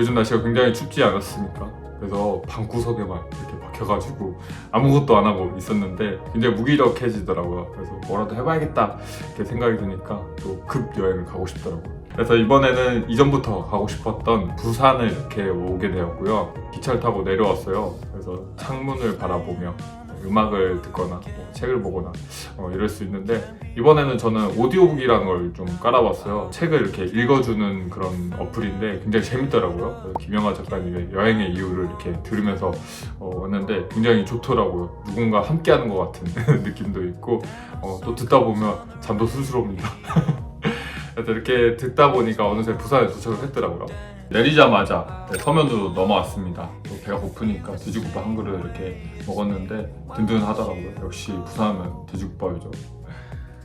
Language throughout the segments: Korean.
요즘 날씨가 굉장히 춥지 않았습니까? 그래서 방구석에만 이렇게 박혀가지고 아무것도 안 하고 있었는데 굉장히 무기력해지더라고요. 그래서 뭐라도 해봐야겠다 이렇게 생각이 드니까 또 급 여행을 가고 싶더라고요. 그래서 이번에는 이전부터 가고 싶었던 부산을 이렇게 오게 되었고요. 기차를 타고 내려왔어요. 그래서 창문을 바라보며 음악을 듣거나 뭐 책을 보거나 어, 이럴 수 있는데 이번에는 저는 오디오북이라는 걸 좀 깔아봤어요. 책을 이렇게 읽어주는 그런 어플인데 굉장히 재밌더라고요. 김영하 작가님의 여행의 이유를 이렇게 들으면서 어, 왔는데 굉장히 좋더라고요. 누군가 함께하는 것 같은 느낌도 있고 어, 또 듣다 보면 잠도 술술 옵니다. 이렇게 듣다 보니까 어느새 부산에 도착을 했더라고요. 내리자마자 네, 서면으로 넘어왔습니다. 또 배가 고프니까 돼지국밥 한 그릇 이렇게 먹었는데 든든하더라고요. 역시 부산은 돼지국밥이죠.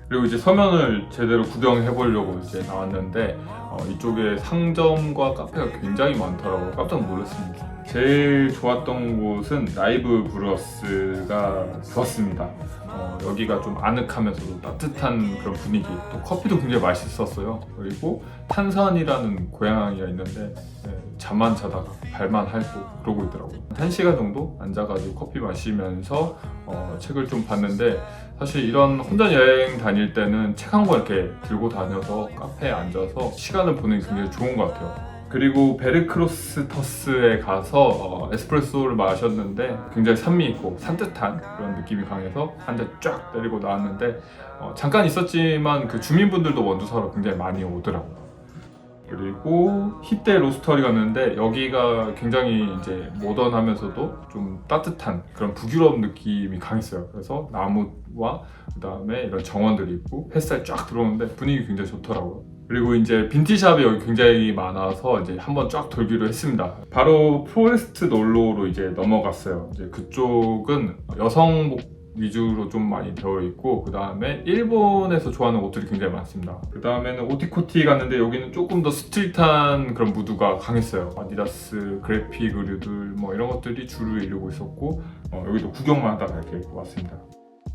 그리고 이제 서면을 제대로 구경해 보려고 이제 나왔는데 어, 이쪽에 상점과 카페가 굉장히 많더라고요. 깜짝 놀랐습니다. 제일 좋았던 곳은 라이브 브루어스가 좋았습니다. 어, 여기가 좀 아늑하면서도 따뜻한 그런 분위기, 또 커피도 굉장히 맛있었어요. 그리고 탄산이라는 고양이가 있는데 네, 잠만 자다가 발만 핥고 그러고 있더라고요. 한 시간 정도 앉아가지고 커피 마시면서 어, 책을 좀 봤는데 사실 이런 혼자 여행 다닐 때는 책 한 권 이렇게 들고 다녀서 카페에 앉아서 시간을 보내기 굉장히 좋은 것 같아요. 그리고 베르크로스터스에 가서 어, 에스프레소를 마셨는데 굉장히 산미 있고 산뜻한 그런 느낌이 강해서 한 잔 쫙 때리고 나왔는데 어, 잠깐 있었지만 그 주민분들도 원두 사러 굉장히 많이 오더라고요. 그리고 히데 로스터리 갔는데 여기가 굉장히 이제 모던하면서도 좀 따뜻한 그런 북유럽 느낌이 강했어요. 그래서 나무와 그다음에 이런 정원들이 있고 햇살 쫙 들어오는데 분위기 굉장히 좋더라고요. 그리고 이제 빈티샵이 여기 굉장히 많아서 이제 한번 쫙 돌기로 했습니다. 바로 포레스트 놀로로 이제 넘어갔어요. 이제 그쪽은 여성복 위주로 좀 많이 되어 있고 그 다음에 일본에서 좋아하는 옷들이 굉장히 많습니다. 그 다음에는 오티코티 갔는데 여기는 조금 더 스트릿한 그런 무드가 강했어요. 아디다스 그래픽 의류들 뭐 이런 것들이 줄을 이루고 있었고 어, 여기도 구경만 하다가 이렇게 왔습니다.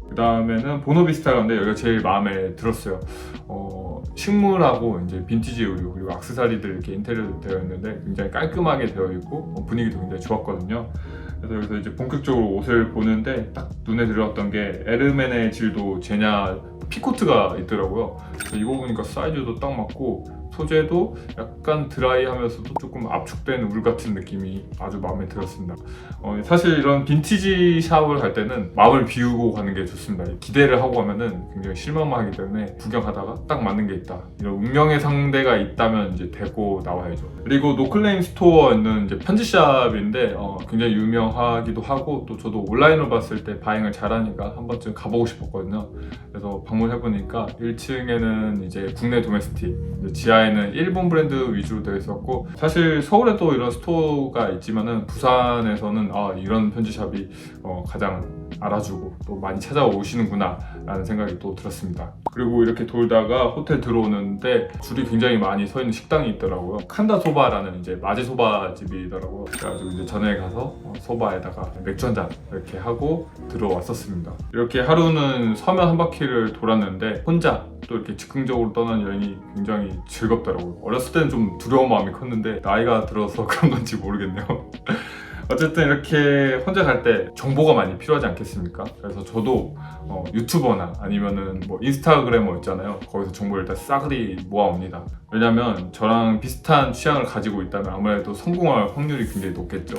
그 다음에는 보노비스타 갔는데 여기가 제일 마음에 들었어요. 어, 식물하고 이제 빈티지 의류 그리고 악세사리들 이렇게 인테리어 되어 있는데 굉장히 깔끔하게 되어 있고 어, 분위기도 굉장히 좋았거든요. 그래서 여기서 이제 본격적으로 옷을 보는데 딱 눈에 들어왔던 게 에르멘의 질도 제냐 피코트가 있더라고요. 그래서 입어보니까 사이즈도 딱 맞고 소재도 약간 드라이하면서도 조금 압축된 울 같은 느낌이 아주 마음에 들었습니다. 어, 사실 이런 빈티지 샵을 갈 때는 마음을 비우고 가는 게 좋습니다. 기대를 하고 가면은 굉장히 실망만 하기 때문에 구경하다가 딱 맞는 게 있다. 이런 운명의 상대가 있다면 이제 데리고 나와야죠. 그리고 노클레임 스토어 있는 이제 편지샵인데 어, 굉장히 유명하기도 하고 또 저도 온라인으로 봤을 때 바잉을 잘하니까 한 번쯤 가보고 싶었거든요. 그래서 방문해보니까 1층에는 이제 국내 도메스틱, 이제 지하에 는 일본 브랜드 위주로 되어 있었고 사실 서울에도 이런 스토어가 있지만은 부산에서는 아 이런 편지샵이 어, 가장 알아주고 또 많이 찾아오시는구나 라는 생각이 또 들었습니다. 그리고 이렇게 돌다가 호텔 들어오는데 줄이 굉장히 많이 서 있는 식당이 있더라고요. 칸다 소바라는 이제 마제 소바 집이더라고요. 그래가지고 이제 전에 가서 어, 소바에다가 맥주 한 잔 이렇게 하고 들어왔었습니다. 이렇게 하루는 서면 한 바퀴를 돌았는데 혼자 또 이렇게 즉흥적으로 떠난 여행이 굉장히 즐겁더라고요. 어렸을 때는 좀 두려운 마음이 컸는데 나이가 들어서 그런 건지 모르겠네요. 어쨌든 이렇게 혼자 갈 때 정보가 많이 필요하지 않겠습니까? 그래서 저도 어, 유튜버나 아니면은 뭐 인스타그래머 있잖아요. 거기서 정보를 일단 싸그리 모아옵니다. 왜냐면 저랑 비슷한 취향을 가지고 있다면 아무래도 성공할 확률이 굉장히 높겠죠.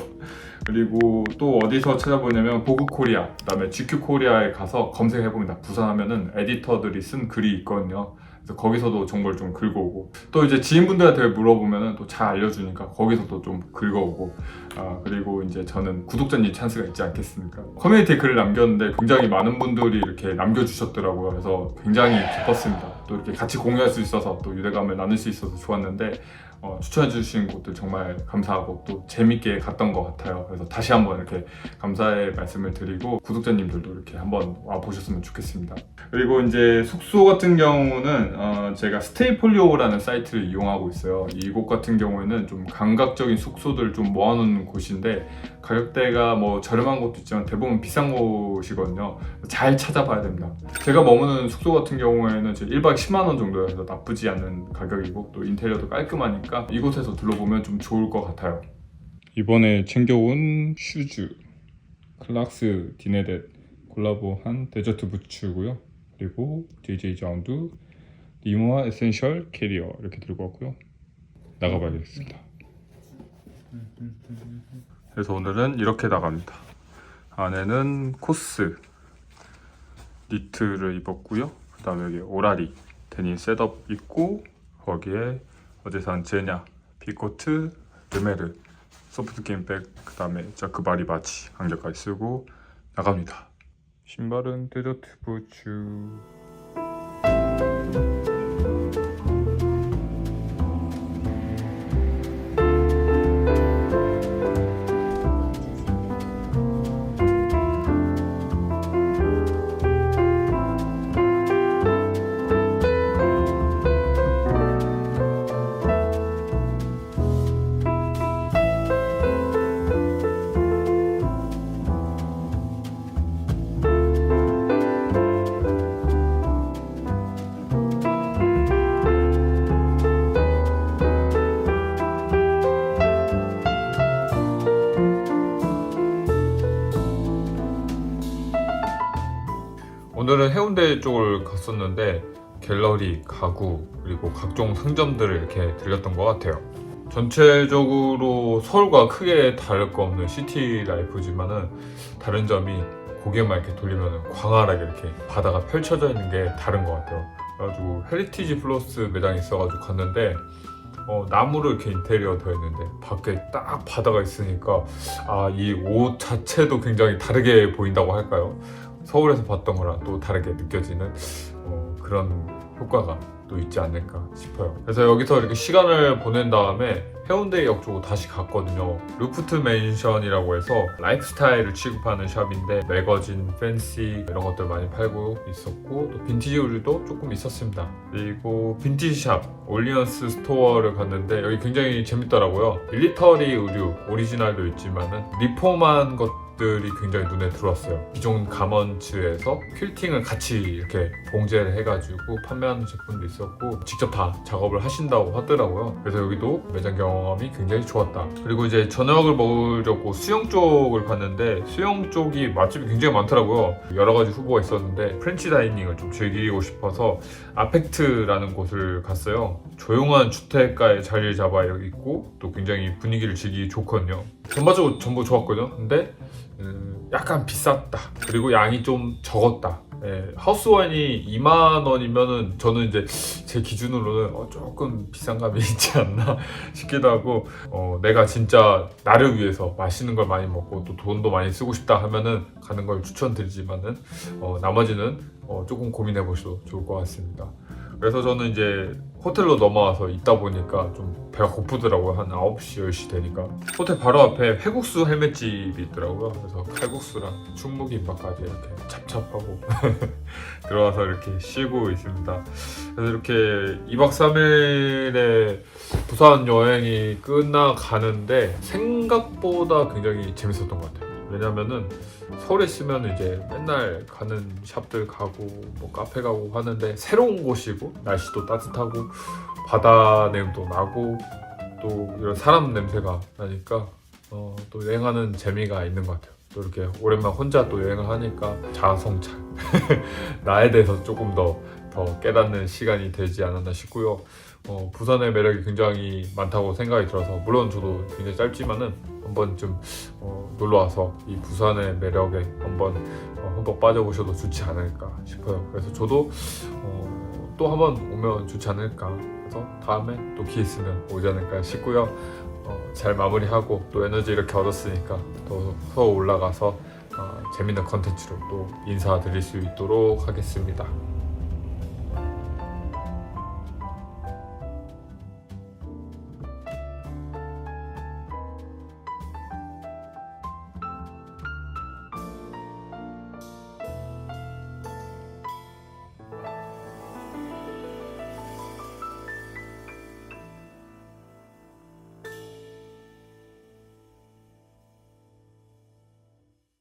그리고 또 어디서 찾아보냐면 보그 코리아, 그다음에 GQ 코리아에 가서 검색해 봅니다. 부산하면은 에디터들이 쓴 글이 있거든요. 그래서 거기서도 정보를 좀 긁어오고 또 이제 지인분들한테 물어보면은 또잘 알려주니까 거기서도 좀 긁어오고 아 그리고 이제 저는 구독자님 찬스가 있지 않겠습니까? 커뮤니티에 글을 남겼는데 굉장히 많은 분들이 이렇게 남겨주셨더라고요. 그래서 굉장히 기뻤습니다. 또 이렇게 같이 공유할 수 있어서 또 유대감을 나눌 수 있어서 좋았는데 어, 추천해주신 곳들 정말 감사하고 또 재밌게 갔던 것 같아요. 그래서 다시 한번 이렇게 감사의 말씀을 드리고 구독자님들도 이렇게 한번 와 보셨으면 좋겠습니다. 그리고 이제 숙소 같은 경우는 어, 제가 스테이폴리오라는 사이트를 이용하고 있어요. 이곳 같은 경우에는 좀 감각적인 숙소들을 좀 모아놓는 곳인데 가격대가 뭐 저렴한 곳도 있지만 대부분 비싼 곳이거든요. 잘 찾아봐야 됩니다. 제가 머무는 숙소 같은 경우에는 1박 10만 원 정도여서 나쁘지 않은 가격이고 또 인테리어도 깔끔하니까 하니까 이곳에서 둘러보면 좀 좋을 것 같아요. 이번에 챙겨온 슈즈 클락스 디네댓 콜라보한 데저트 부츠고요. 그리고 JJ 자운드 니모아 에센셜 캐리어 이렇게 들고 왔고요. 나가봐야겠습니다. 그래서 오늘은 이렇게 나갑니다. 안에는 코스 니트를 입었고요. 그 다음에 여기 오라리 데님 셋업 있고 거기에 어제 산 제냐 비코트 르메르 소프트 게임백 그 다음에 자크바리 바지 강력까지 쓰고 나갑니다. 신발은 데저트 부츠 해운대 쪽을 갔었는데 갤러리, 가구 그리고 각종 상점들을 이렇게 들렸던 것 같아요. 전체적으로 서울과 크게 다를 거 없는 시티 라이프지만은 다른 점이 고개만 이렇게 돌리면 광활하게 이렇게 바다가 펼쳐져 있는 게 다른 것 같아요. 그래가지고 헤리티지 플러스 매장이 있어가지고 갔는데 어, 나무로 이렇게 인테리어 되어 있는데 밖에 딱 바다가 있으니까 아 이 옷 자체도 굉장히 다르게 보인다고 할까요? 서울에서 봤던 거랑 또 다르게 느껴지는 어, 그런 효과가 또 있지 않을까 싶어요. 그래서 여기서 이렇게 시간을 보낸 다음에 해운대역 쪽으로 다시 갔거든요. 루프트 맨션이라고 해서 라이프스타일을 취급하는 샵인데 매거진, 팬시 이런 것들 많이 팔고 있었고 또 빈티지 의류도 조금 있었습니다. 그리고 빈티지 샵 올리언스 스토어를 갔는데 여기 굉장히 재밌더라고요. 밀리터리 의류 오리지널도 있지만은 리폼한 것 들이 굉장히 눈에 들어왔어요. 기존 가먼츠에서 퀼팅을 같이 이렇게 봉제를 해가지고 판매하는 제품도 있었고 직접 다 작업을 하신다고 하더라고요. 그래서 여기도 매장 경험이 굉장히 좋았다. 그리고 이제 저녁을 먹으려고 수영 쪽을 갔는데 수영 쪽이 맛집이 굉장히 많더라고요. 여러 가지 후보가 있었는데 프렌치 다이닝을 좀 즐기고 싶어서 아펙트라는 곳을 갔어요. 조용한 주택가에 자리를 잡아 있고 또 굉장히 분위기를 즐기기 좋거든요. 전반적으로 전부 좋았거든요. 근데 음, 약간 비쌌다. 그리고 양이 좀 적었다. 예, 하우스 와인이 2만 원이면은 저는 이제 제 기준으로는 어, 조금 비싼 감이 있지 않나 싶기도 하고 어, 내가 진짜 나를 위해서 맛있는 걸 많이 먹고 또 돈도 많이 쓰고 싶다 하면은 가는 걸 추천드리지만은 어, 나머지는 어, 조금 고민해 보셔도 좋을 것 같습니다. 그래서 저는 이제 호텔로 넘어와서 있다 보니까 좀 배가 고프더라고요. 한 9시, 10시 되니까. 호텔 바로 앞에 회국수 헬멧집이 있더라고요. 그래서 칼국수랑 충무김밥까지 이렇게 찹찹하고 들어와서 이렇게 쉬고 있습니다. 그래서 이렇게 2박 3일의 부산 여행이 끝나가는데 생각보다 굉장히 재밌었던 것 같아요. 왜냐면은 서울에 있으면 이제 맨날 가는 샵들 가고 뭐 카페 가고 하는데 새로운 곳이고 날씨도 따뜻하고 바다 냄도 나고 또 이런 사람 냄새가 나니까 어, 또 여행하는 재미가 있는 것 같아요. 또 이렇게 오랜만 혼자 또 여행을 하니까 자아성찰 나에 대해서 조금 더 더 깨닫는 시간이 되지 않았나 싶고요. 어, 부산의 매력이 굉장히 많다고 생각이 들어서 물론 저도 굉장히 짧지만은 한번 좀 어, 놀러 와서 이 부산의 매력에 한번 어, 흠뻑 빠져보셔도 좋지 않을까 싶어요. 그래서 저도 어, 또 한번 오면 좋지 않을까. 그래서 다음에 또 기회 있으면 오지 않을까 싶고요. 어, 잘 마무리하고 또 에너지 이렇게 얻었으니까 또 서울 올라가서 어, 재밌는 컨텐츠로 또 인사드릴 수 있도록 하겠습니다.